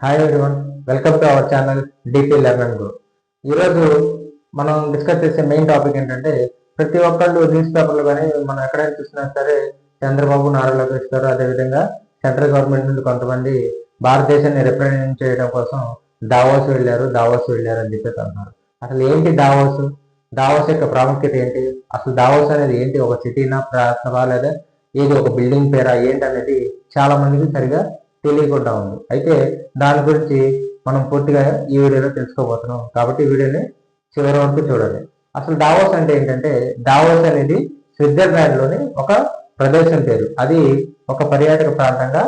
Hi everyone welcome to our channel DP learner go ఈరోజు మనం discuss చేసే main topic ఏంటంటే ప్రతి ఒక్కళ్ళు న్యూస్ పేపర్లు కానీ మనం ఎక్కడైనా చూసినా సరే చంద్రబాబు నారా లోకేష్ గారు అదేవిధంగా సెంట్రల్ గవర్నమెంట్ నుండి కొంతమంది భారతదేశాన్ని రిప్రజెంట్ చేయడం కోసం దావోస్ వెళ్ళారు దావోస్ వెళ్ళారు అని చెప్పేసి అంటున్నారు. అసలు ఏంటి దావోస్? దావోస్ యొక్క ప్రాముఖ్యత ఏంటి? అసలు దావోస్ అనేది ఏంటి? ఒక సిటీనా ప్రాంతమా లేదా? ఏది ఒక బిల్డింగ్ పేరా? ఏంటి అనేది చాలా మందికి సరిగా తెలియకుండా ఉంది. అయితే దాని గురించి మనం పూర్తిగా ఈ వీడియోలో తెలుసుకోబోతున్నాం. కాబట్టి ఈ వీడియోని చివరి వరకు చూడండి. అసలు దావోస్ అంటే ఏంటంటే దావోస్ అనేది స్విట్జర్లాండ్లోని ఒక ప్రదేశం పేరు. అది ఒక పర్యాటక ప్రాంతంగా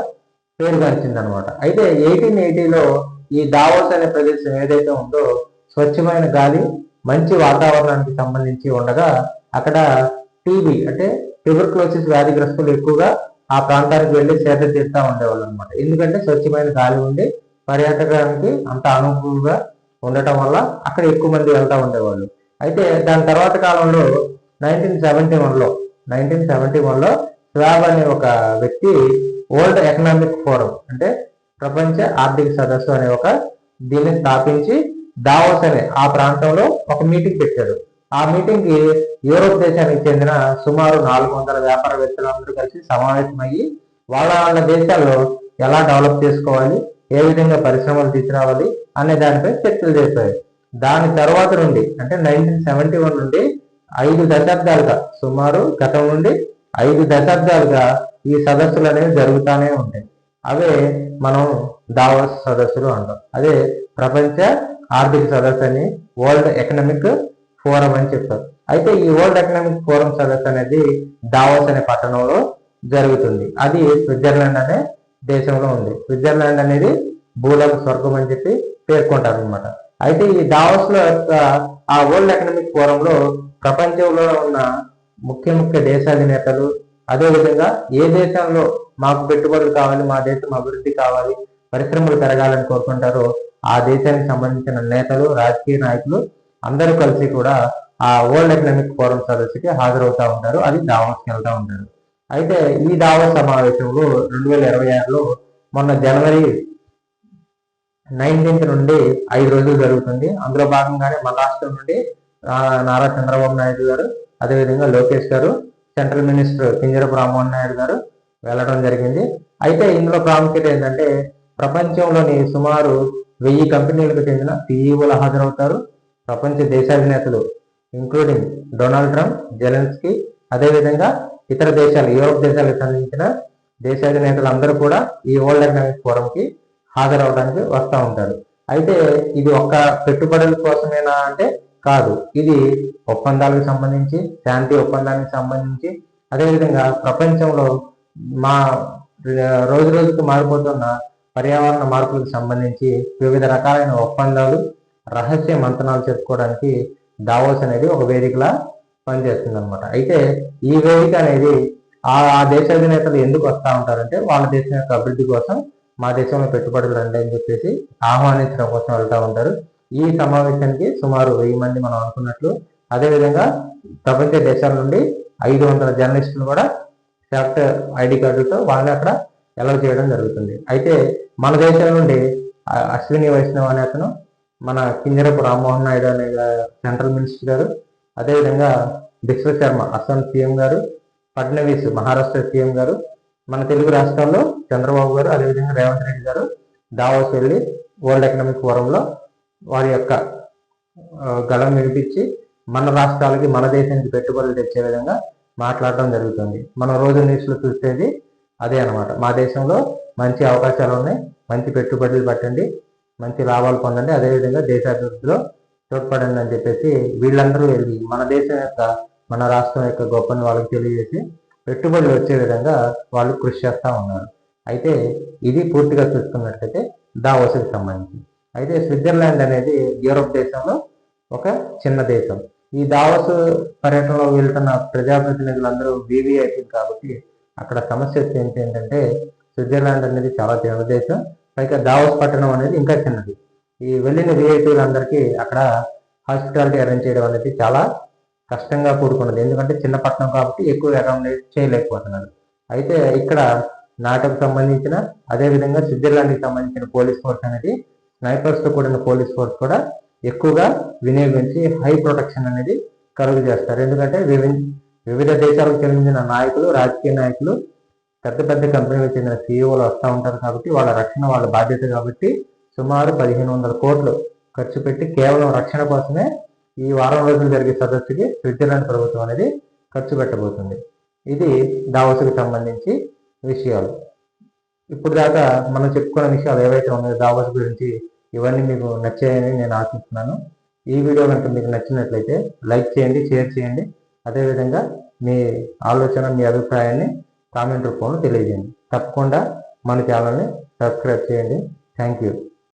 పేరుగాంచింది అనమాట అయితే ఎయిటీన్ ఎయిటీలో ఈ దావోస్ అనే ప్రదేశం ఏదైతే ఉందో స్వచ్ఛమైన గాలి మంచి వాతావరణానికి సంబంధించి ఉండగా అక్కడ టీబీ అంటే ట్యూబర్క్లోసిస్ వ్యాధిగ్రస్తులు ఎక్కువగా ఆ ప్రాంతానికి వెళ్ళి సేద తీస్తూ ఉండేవాళ్ళు అనమాట ఎందుకంటే స్వచ్ఛమైన గాలి ఉండి పర్యాటకానికి అంత అనుకూలంగా ఉండటం వల్ల అక్కడ ఎక్కువ మంది వెళ్తూ ఉండేవాళ్ళు. అయితే దాని తర్వాత కాలంలో నైన్టీన్ సెవెంటీ వన్లో నైన్టీన్ సెవెంటీ వన్లో స్వాబ్ అనే ఒక వ్యక్తి వరల్డ్ ఎకనామిక్ ఫోరం అంటే ప్రపంచ ఆర్థిక సదస్సు అనే ఒక దీన్ని స్థాపించి దావోస్ అనే ఆ ప్రాంతంలో ఒక మీటింగ్ పెట్టాడు. ఆ మీటింగ్కి యూరోప్ దేశానికి చెందిన సుమారు నాలుగు వందల వ్యాపారవేత్తలు అందరూ కలిసి సమావేశమయ్యి వాళ్ళ వాళ్ళ దేశాల్లో ఎలా డెవలప్ చేసుకోవాలి ఏ విధంగా పరిశ్రమలు తీసుకురావాలి అనే దానిపై చర్చలు చేశారు. దాని తర్వాత నుండి అంటే నైన్టీన్ సెవెంటీ వన్ నుండి ఐదు దశాబ్దాలుగా సుమారు గతం నుండి ఐదు దశాబ్దాలుగా ఈ సదస్సులు అనేవి జరుగుతూనే ఉంటాయి. అవే మనం దావోస్ సదస్సులు అంటాం. అదే ప్రపంచ ఆర్థిక సదస్సు అని వరల్డ్ ఎకనామిక్ ఫోరం అని చెప్తారు అయితే ఈ వరల్డ్ ఎకనామిక్ ఫోరం సదస్సు అనేది దావోస్ అనే పట్టణంలో జరుగుతుంది. అది స్విట్జర్లాండ్ అనే దేశంలో ఉంది. స్విట్జర్లాండ్ అనేది భూలోక స్వర్గం అని చెప్పి పేర్కొంటారు అనమాట అయితే ఈ దావోస్లో యొక్క ఆ వరల్డ్ ఎకనామిక్ ఫోరంలో ప్రపంచంలో ఉన్న ముఖ్య ముఖ్య దేశాధినేతలు అదేవిధంగా ఏ దేశంలో మాకు పెట్టుబడులు కావాలి మా దేశం అభివృద్ధి కావాలి పరిశ్రమలు పెరగాలని కోరుకుంటారో ఆ దేశానికి సంబంధించిన నేతలు రాజకీయ నాయకులు అందరూ కలిసి కూడా ఆ వరల్డ్ ఎకనామిక్ ఫోరం సదస్సుకి హాజరవుతా ఉంటారు. అది దావోస్కి వెళ్తా ఉంటారు. అయితే ఈ దావోస్ సమావేశంలో రెండు వేల ఇరవై ఆరులో మొన్న జనవరి నైన్టీన్త్ నుండి ఐదు రోజులు జరుగుతుంది. అందులో భాగంగానే మన రాష్ట్రం నుండి నారా చంద్రబాబు నాయుడు గారు అదేవిధంగా లోకేష్ గారు సెంట్రల్ మినిస్టర్ కింజరపు రామ్మోహన్ నాయుడు గారు వెళ్ళడం జరిగింది. అయితే ఇందులో ప్రాముఖ్యత ఏంటంటే ప్రపంచంలోని సుమారు వెయ్యి కంపెనీలకు చెందిన సీఈఓలు హాజరవుతారు. ప్రపంచ దేశాధినేతలు ఇంక్లూడింగ్ డొనాల్డ్ ట్రంప్ జెలెన్స్కీ అదేవిధంగా ఇతర దేశాలు యూరోప్ దేశాలకు సంబంధించిన దేశాధినేతలు అందరూ కూడా ఈ వరల్డ్ ఎకనామిక్ ఫోరంకి హాజరవడానికి వస్తూ ఉంటారు. అయితే ఇది ఒక్క పెట్టుబడుల కోసమేనా అంటే కాదు. ఇది ఒప్పందాలకు సంబంధించి శాంతి ఒప్పందానికి సంబంధించి అదేవిధంగా ప్రపంచంలో మా రోజు రోజుకు మారిపోతున్న పర్యావరణ మార్పులకు సంబంధించి వివిధ రకాలైన ఒప్పందాలు రహస్య మంతనాలు చెప్పుకోవడానికి దావోస్ అనేది ఒక వేదికలా పనిచేస్తుంది అనమాట అయితే ఈ వేదిక అనేది ఆ ఆ దేశాధినేతలు ఎందుకు వస్తూ ఉంటారంటే వాళ్ళ దేశం యొక్క అభివృద్ధి కోసం మా దేశంలో పెట్టుబడులు రండి అని చెప్పేసి ఆహ్వానించడం కోసం వెళ్తూ ఉంటారు. ఈ సమావేశానికి సుమారు వెయ్యి మంది మనం అనుకున్నట్లు అదేవిధంగా ప్రపంచ దేశాల నుండి ఐదు వందల జర్నలిస్టులు కూడా సెలెక్ట్ ఐడి కార్డుతో వాళ్ళని అక్కడ అలౌ చేయడం జరుగుతుంది. అయితే మన దేశం నుండి అశ్విని వైష్ణవ్ అనే అతను మన కింజరపు రామ్మోహన్ నాయుడు అనే సెంట్రల్ మినిస్టర్ గారు అదేవిధంగా బిశ్వ శర్మ అస్సాం సీఎం గారు ఫడ్నవీస్ మహారాష్ట్ర సీఎం గారు మన తెలుగు రాష్ట్రాల్లో చంద్రబాబు గారు అదేవిధంగా రేవంత్ రెడ్డి గారు దావోస్ వెళ్ళి వరల్డ్ ఎకనామిక్ ఫోరంలో వారి యొక్క గళం వినిపించి మన రాష్ట్రాలకి మన దేశానికి పెట్టుబడులు తెచ్చే విధంగా మాట్లాడటం జరుగుతుంది. మనం రోజు న్యూస్లో చూసేది అదే అన్నమాట. మా దేశంలో మంచి అవకాశాలు ఉన్నాయి మంచి పెట్టుబడులు పెట్టండి మంచి లాభాలు పొందండి. అదేవిధంగా దేశాభివృద్ధిలో తోడ్పడండి అని చెప్పేసి వీళ్ళందరూ వెళ్ళి మన దేశం యొక్క మన రాష్ట్రం యొక్క గొప్పని వాళ్ళకి తెలియజేసి పెట్టుబడులు వచ్చే విధంగా వాళ్ళు కృషి చేస్తూ ఉన్నారు. అయితే ఇది పూర్తిగా చూసుకున్నట్లయితే దావోస్కి సంబంధించి. అయితే స్విట్జర్లాండ్ అనేది యూరోప్ దేశంలో ఒక చిన్న దేశం. ఈ దావోస్ పర్యటనలో వెళ్తున్న ప్రజాప్రతినిధులందరూ వివిఐపీ కాబట్టి అక్కడ సమస్య ఏంటంటే స్విట్జర్లాండ్ అనేది చాలా చిన్న దేశం. పైగా దావోస్ పట్టణం అనేది ఇంకా చిన్నది. ఈ వెళ్ళిన విఐపీలందరికీ అక్కడ హాస్పిటాలిటీ అరేంజ్ చేయడం అనేది చాలా కష్టంగా కూడుకున్నది. ఎందుకంటే చిన్న పట్టణం కాబట్టి ఎక్కువ అకామిడేట్ చేయలేకపోతున్నారు. అయితే ఇక్కడ నాటకు సంబంధించిన అదేవిధంగా స్విట్జర్లాండ్కి సంబంధించిన పోలీస్ ఫోర్స్ అనేది స్నైపర్స్తో కూడిన పోలీస్ ఫోర్స్ కూడా ఎక్కువగా వినియోగించి హై ప్రొటెక్షన్ అనేది కలుగు చేస్తారు ఎందుకంటే వివి- వివిధ దేశాలకు చెందిన నాయకులు రాజకీయ నాయకులు పెద్ద పెద్ద కంపెనీలకు చెందిన సీఈఓలు వస్తూ ఉంటారు కాబట్టి వాళ్ళ రక్షణ వాళ్ళ బాధ్యత కాబట్టి సుమారు పదిహేను వందల కోట్లు ఖర్చు పెట్టి కేవలం రక్షణ కోసమే ఈ వారం రోజులు జరిగే సదస్సుకి స్విట్జర్లాండ్ ప్రభుత్వం అనేది ఖర్చు పెట్టబోతుంది. ఇది దావోస్కి సంబంధించి విషయాలు. ఇప్పుడు దాకా మనం చెప్పుకున్న విషయాలు ఏవైతే ఉన్నాయో దావోస్ గురించి ఇవన్నీ మీకు నచ్చాయని నేను ఆశిస్తున్నాను. ఈ వీడియో కనుక మీకు నచ్చినట్లయితే లైక్ చేయండి షేర్ చేయండి. అదేవిధంగా మీ ఆలోచన మీ అభిప్రాయాన్ని కామెంట్ రూపంలో తెలియజేయండి. తప్పకుండా మన ఛానల్ని సబ్స్క్రైబ్ చేయండి. Thank you.